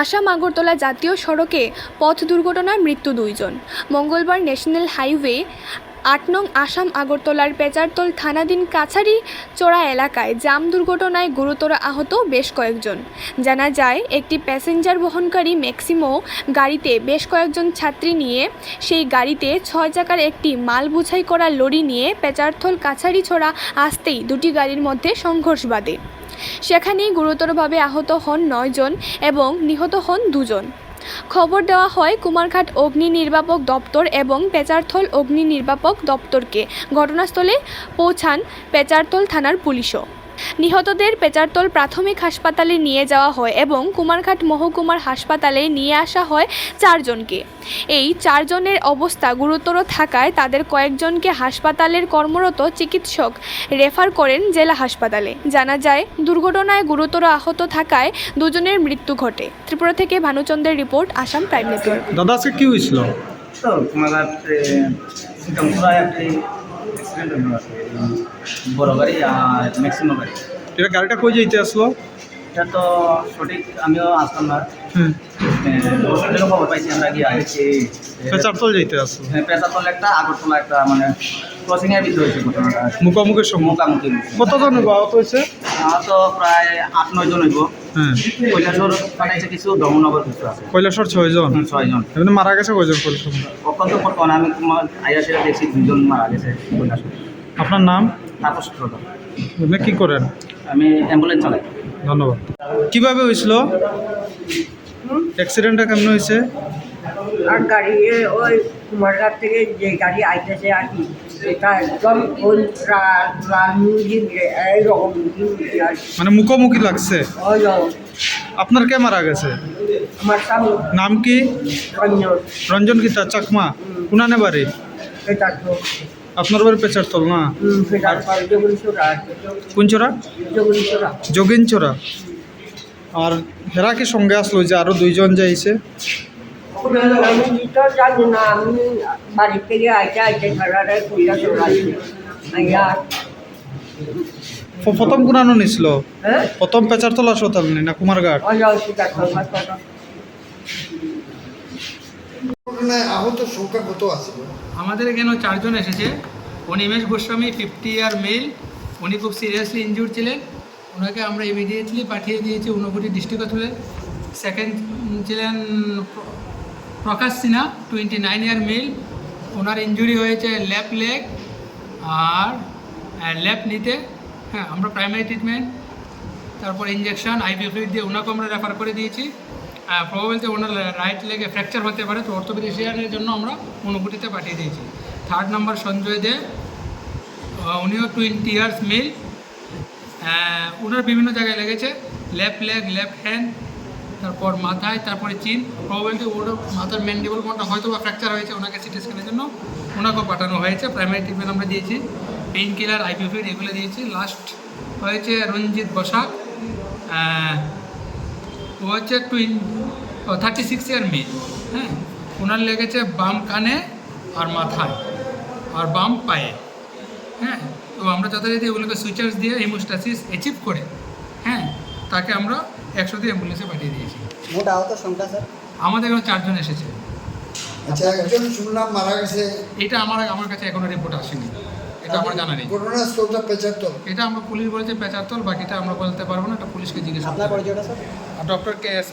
আসাম আগরতলা জাতীয় সড়কে পথ দুর্ঘটনায় মৃত্যু দুইজন। মঙ্গলবার ন্যাশনাল হাইওয়ে আট নং আসাম আগরতলার পেচারতল থানাধীন কাছারি চোরা এলাকায় জাম দুর্ঘটনায় গুরুতর আহত বেশ কয়েকজন। জানা যায়, একটি প্যাসেঞ্জার বহনকারী ম্যাক্সিমো গাড়িতে বেশ কয়েকজন ছাত্রী নিয়ে সেই গাড়িতে ছয় চাকার একটি মাল বোঝাই করা লরি নিয়ে পেচারথল কাছারি ছোড়া আসতেই দুটি গাড়ির মধ্যে সংঘর্ষ বাধে। সেখানেই গুরুতরভাবে আহত হন নয়জন এবং নিহত হন দুজন। খবর দেওয়া হয়, কুমারঘাট অগ্নি নির্বাপক দপ্তর এবং পেচারথল অগ্নি নির্বাপক দপ্তরকে ঘটনাস্থলে পৌঁছান পেচারথল থানার পুলিশও। নিহতদের পেচারতল প্রাথমিক হাসপাতালে নিয়ে যাওয়া হয় এবং কুমারঘাট মহকুমার হাসপাতালে নিয়ে আসা হয় চারজনকে। এই চারজনের অবস্থা গুরুতর থাকায় তাদের কয়েকজনকে হাসপাতালের কর্মরত চিকিৎসক রেফার করেন জেলা হাসপাতালে। জানা যায় দুর্ঘটনায় গুরুতর আহত থাকায় দুজনের মৃত্যু ঘটে। ত্রিপুরা থেকে ভানুচন্দ্রের রিপোর্ট আসাম প্রাইম নেটওয়ার্ক। দাদা আজকে কি হয়েছিল? বড় গাড়ি আর ম্যাক্সিমাম গাড়ি। এটা গাড়িটা কই যাইতে আসলো? এটা তো সঠিক আমিও আসলাম না। হ্যাঁ হসপিটালে খবর পাইছি আমরা গিয়ে আছি পেচারতল যাইতে আসলো। পেশাতলা একটা আগরতলা একটা মানে ক্রসিং ভিতরে হয়েছে ঘটনাটা। মুখোমুখি হয়েছে। কতজন আহত হয়েছে? আমার তো প্রায় আট নয় জন হইব। হ্যাঁ কৈলাসর এসে কিছু ধর্মনগর কিছু আছে। কৈলাসর ছয়জন? ছয়জন। এমনি মারা গেছে কয়জন কৈলাসর কখন তো বর্তমানে আমি তোমার আইয়া সেটা দেখছি দুজন মারা গেছে কৈলাসর আপনার নাম? তাপস প্রধান। আপনি কি করেন? আমি অ্যাম্বুলেন্স চালাই। ধন্যবাদ। কীভাবে হয়েছিল অ্যাক্সিডেন্টটা কেমন হয়েছে? আর গাড়ি ওই কুমারঘাট থেকে যে গাড়ি আইতেছে আর কি। এটা একদম। মানে মুখোমুখি লাগছে? আপনার কে মারা গেছে? নাম কি? রঞ্জন। গীতা চাকমা? কুনানে বাড়ি? আপনার বাড়ি না? হুম, সেটা জগুলিশোরা কোনচোরা যোগিনচোরা আর হেরা কি সঙ্গে আসলো যে আরও দুইজন যাইছে? আমি তো জানি না আমি বাড়ি থেকে আইতে আইতে কইলা চড়াইছি আইয়া প- প্রথম কোনানো নিছিল? হ্যাঁ? প্রথম পেচারতল হাসপাতাল নি না কুমারঘাট আহত সংখ্যা কত আছে আমাদের এখানেও চারজন এসেছে। Animesh Goswami fifty year male. উনি খুব সিরিয়াসলি ইনজুর ছিলেন। ওনাকে আমরা ইমিডিয়েটলি পাঠিয়ে দিয়েছি ঊনকোটি ডিস্ট্রিক্ট হসপিটালে সেকেন্ড ছিলেন Prakash Sinha twenty nine year male ওনার ইনজুরি হয়েছে লেফট লেগ আর লেফট নিতে হ্যাঁ আমরা প্রাইমারি ট্রিটমেন্ট তারপর ইঞ্জেকশন আইভি ফ্লুইড দিয়ে ওনাকে আমরা রেফার করে দিয়েছি। প্রবাবিলিটি ওনার রাইট লেগে ফ্র্যাকচার হতে পারে, তো অর্থোপেডিশিয়ানের জন্য আমরা অনুভূতিতে পাঠিয়ে দিয়েছি। থার্ড নাম্বার সঞ্জয় দে উনিও টোয়েন্টি ইয়ার্স মেল ওনার বিভিন্ন জায়গায় লেগেছে লেফট লেগ লেফট হ্যান্ড তারপর মাথায়, তারপরে চিন প্রবাবিলিটি ওর মাথার ম্যান্ডিবল কোনটা হয়তো বা ফ্র্যাকচার হয়েছে, ওনাকে সিটি স্ক্যানের জন্য ওনাকেও পাঠানো হয়েছে। প্রাইমারি ট্রিটমেন্ট আমরা দিয়েছি পেইন কিলার আইপিফিড এগুলো দিয়েছি। লাস্ট হয়েছে রঞ্জিত বসাক ও হচ্ছে টুইন থার্টি সিক্স ইয়ার মেয়ে হ্যাঁ? ওনার লেগেছে বাম কানে আর মাথায়, আর বাম পায়ে হ্যাঁ? তো আমরা যথারীতি ওগুলোকে সুইচার্স দিয়ে হিমোস্টাসিস অ্যাচিভ করে তাকে আমরা একশো দিয়ে অ্যাম্বুলেন্সে পাঠিয়ে দিয়েছি। মোট আহত সংখ্যা স্যার? আমাদের এখানে চারজন এসেছে। আচ্ছা একজন শুনলাম মারা গেছে। এটা আমার আমার কাছে এখনও রিপোর্ট আসেনি। এটা আমার জানা নেই। ঘটনাস্থলটা পেচারতল এটা আমরা পুলিশ বলেছে পেঁচারতল বাকিটা আমরা বলতে পারব না এটা পুলিশকে জিজ্ঞেস আপনার পরিচয়টা স্যার? Doctor K S